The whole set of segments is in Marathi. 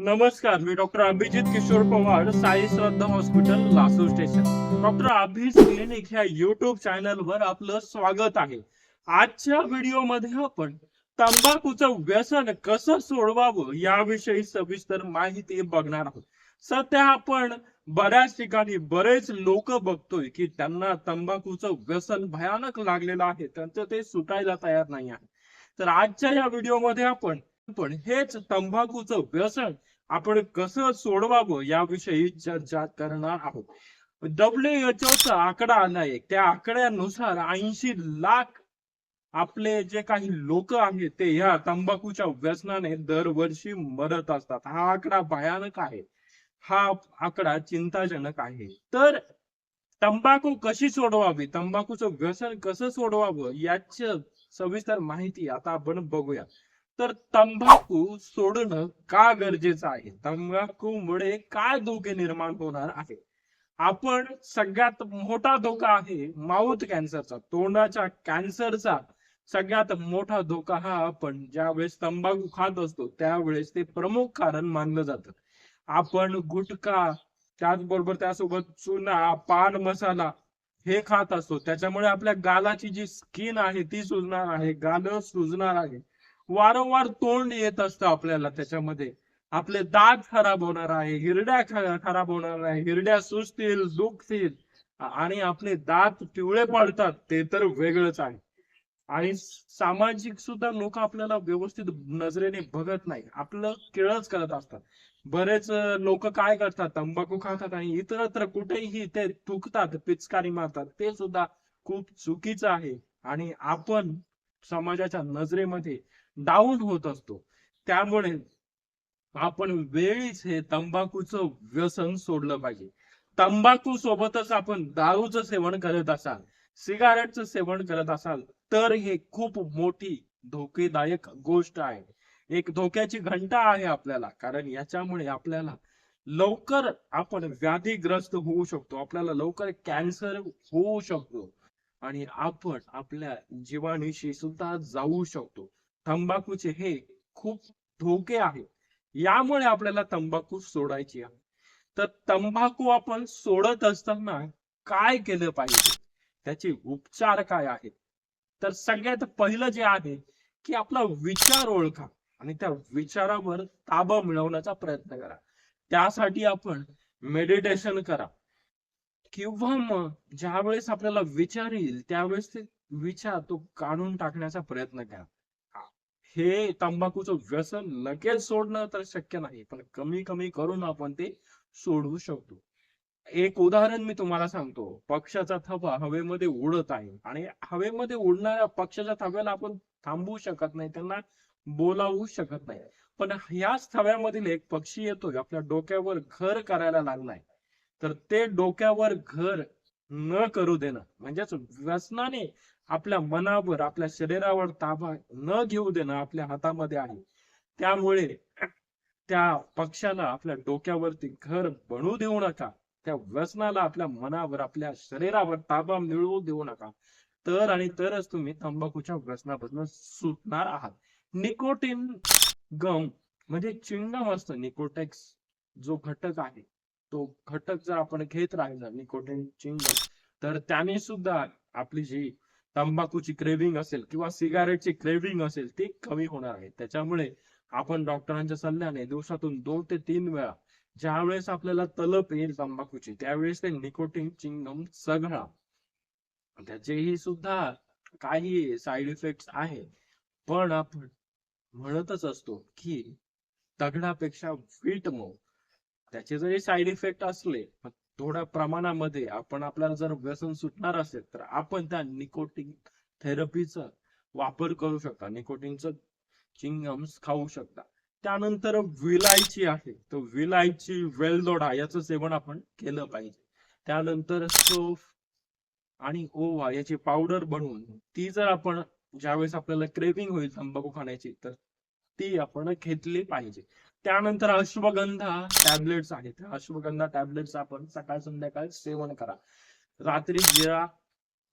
नमस्कार मी doctor Abhijit Kishor Pawar Sai Shraddha hospital Lasur station. Doctor अभिज clinic ह्या युट्यूब चॅनल वर आपलं स्वागत आहे. आजच्या व्हिडिओमध्ये आपण तंबाखूचं व्यसन कसं सोडवावं याविषयी सविस्तर माहिती बघणार आहोत. सध्या आपण बऱ्याच ठिकाणी बरेच लोक बघतोय की त्यांना तंबाखूचं व्यसन भयानक लागलेलं आहे. त्यांचं ते सुटायला तयार नाही आहे. तर आजच्या या व्हिडिओमध्ये आपण पण हेच तंबाखूचं व्यसन आपण कसं सोडवावं याविषयी चर्चा करणार आहोत. डब्ल्यू एच आकडा आलाय त्या आकड्यानुसार ऐंशी लाख आपले जे काही लोक आहेत ते ह्या तंबाखूच्या व्यसनाने दरवर्षी मरत असतात. हा आकडा भयानक आहे. हा आकडा चिंताजनक आहे. तर तंबाखू कशी सोडवावी? तंबाखूचं व्यसन कसं सोडवावं? याच सविस्तर माहिती आता आपण बघूया. तर तंबाखू सोडणं का गरजेचं आहे? तंबाखूमुळे काय धोके निर्माण होणार आहे? आपण सगळ्यात मोठा धोका आहे माउथ कॅन्सरचा तोंडाच्या कॅन्सरचा सगळ्यात मोठा धोका हा आपण ज्यावेळेस तंबाखू खात असतो त्यावेळेस ते प्रमुख कारण मानलं जातं. आपण गुटखा त्याचबरोबर त्यासोबत चुना पान मसाला हे खात असतो. त्याच्यामुळे आपल्या गालाची जी स्किन आहे ती सुजणार आहे गाल सुजणार आहे. वारंवार तोंड येत असतं आपल्याला त्याच्यामध्ये. आपले दात खराब होणार आहे हिरड्या खराब होणार आहे हिरड्या सुजतील दुखतील. आणि आपले दात पिवळे पडतात ते तर वेगळंच आहे. आणि सामाजिक सुद्धा लोक आपल्याला व्यवस्थित नजरेने बघत नाही. आपलं केळच करत असतात. बरेच लोक काय करतात तंबाखू खातात आणि इतरत्र कुठेही ते थुकतात पिचकारी मारतात. ते सुद्धा खूप चुकीचं आहे. आणि आपण समाजाच्या नजरेमध्ये डाऊन होत असतो. त्यामुळे आपण वेळीच हे तंबाखूचं व्यसन सोडलं पाहिजे. तंबाखू सोबतच आपण दारूचं सेवन करत असाल सिगारेटचं सेवन करत असाल तर हे खूप मोठी धोकेदायक गोष्ट आहे. एक धोक्याची घंटा आहे आपल्याला कारण याच्यामुळे आपल्याला लवकर आपण व्याधीग्रस्त होऊ शकतो. आपल्याला लवकर कॅन्सर होऊ शकतो. आणि आपण आपल्या जीवानीशी सुद्धा जाऊ शकतो. तंबाखूचे हे खूप धोके आहेत. यामुळे आपल्याला तंबाखू सोडायची आहे. तर तंबाखू आपण सोडत असताना काय केलं पाहिजे? त्याचे उपचार काय आहेत? तर सगळ्यात पहिलं जे आहे की आपला विचार ओळखा आणि त्या विचारावर ताबा मिळवण्याचा प्रयत्न करा. त्यासाठी आपण मेडिटेशन करा. किंवा मग ज्यावेळेस आपल्याला विचार येईल त्यावेळेस ते विचार तो काढून टाकण्याचा प्रयत्न करा. हे तंबाखूचं व्यसन लगेच सोडणं तर शक्य नाही पण कमी कमी करून आपण ते सोडवू शकतो. एक उदाहरण मी तुम्हाला सांगतो. पक्षाचा थवा हवेमध्ये उडत आहे आणि हवेमध्ये उडणाऱ्या पक्षाच्या थव्याला आपण थांबवू शकत नाही त्यांना बोलावू शकत नाही. पण ह्याच थव्यामधील एक पक्षी येतोय आपल्या डोक्यावर घर करायला लागलाय. तर ते डोक्यावर घर न करू देणं म्हणजेच व्यसनाने आपल्या मनावर आपल्या शरीरावर ताबा न घेऊ देणं आपल्या हातामध्ये आहे. त्यामुळे त्या पक्षाला आपल्या डोक्यावरती घर बनवू देऊ नका. त्या व्यसनाला आपल्या मनावर आपल्या शरीरावर ताबा मिळवू देऊ नका. तर आणि तरच तुम्ही तंबाखूच्या व्यसनापासून सुटणार आहात. निकोटीन गम म्हणजे चिंगम असतं. निकोटेक्स जो घटक आहे तो घटक जर आपण घेत राहिला निकोटीन चिंगम तर त्याने सुद्धा आपली जी तंबाखूची क्रेविंग असेल किंवा सिगारेटची क्रेविंग असेल ती कमी होणार आहे. त्याच्यामुळे आपण डॉक्टरांच्या सल्ल्याने दिवसातून दोन ते तीन वेळा ज्या वेळेस आपल्याला तलप येईल तंबाखूची त्यावेळेस ते निकोटीन चिंगम सगळा त्याचेही सुद्धा काही साईड इफेक्ट आहे. पण आपण म्हणतच असतो की तगडापेक्षा वीट मऊ. त्याचे जरी साईड इफेक्ट असले थोड्या प्रमाणामध्ये आपण आपल्याला जर व्यसन सुटणार असेल तर आपण त्या निकोटिन थेरपीचा वापर करू शकता. निकोटिनचं चिंगम्स खाऊ शकता. त्यानंतर विलायची आहे. तर विलायची वेलदोडा याचं सेवन आपण केलं पाहिजे. त्यानंतर सोफ आणि ओवा याची पावडर बनवून ती जर आपण ज्यावेळेस आपल्याला क्रेविंग होईल तंबाखू खाण्याची तर ती आपण घेतली पाहिजे. त्यानंतर अश्वगंधा टॅबलेट्स आहेत. त्या अश्वगंधा टॅबलेट्स आपण सकाळ संध्याकाळ सेवन करा. रात्री जिरा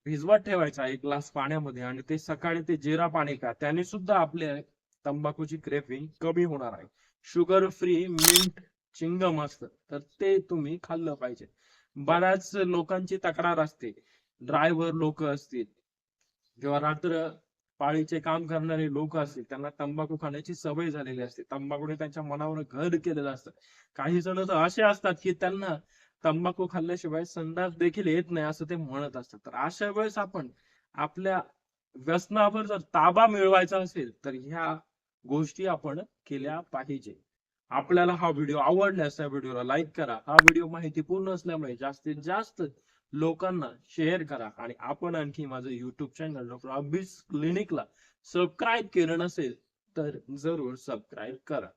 भिजवत ठेवायचा एक ग्लास पाण्यामध्ये आणि ते सकाळी ते जिरा पाणी का त्याने सुद्धा आपले तंबाखूची क्रेविंग कमी होणार आहे. शुगर फ्री मिंट चिंगम असतं. तर ते तुम्ही खाल्लं पाहिजे. बऱ्याच लोकांची तक्रार असते. ड्रायव्हर लोक असतील. किंवा रात्र पाळीचे काम करणारे लोक असतील त्यांना तंबाखू खाण्याची सवय झालेली असते. तंबाखूने त्यांच्या मनावर घर केलेलं असतं. काही जण तर असे असतात की त्यांना तंबाखू खाल्ल्याशिवाय संडास देखील येत नाही असं ते म्हणत असतात. तर अशा वेळेस आपण आपल्या व्यसनावर जर ताबा मिळवायचा असेल तर ह्या गोष्टी आपण केल्या पाहिजे. आपल्याला हा व्हिडिओ आवडल्यास या व्हिडिओला लाईक करा. हा व्हिडिओ माहितीपूर्ण असल्यामुळे जास्तीत जास्त लोकांना शेअर करा. आणि आपण आणखी माझं युट्यूब चॅनल डॉक्टर अभिस क्लिनिकला सबस्क्राईब केलं नसेल तर जरूर सबस्क्राईब करा.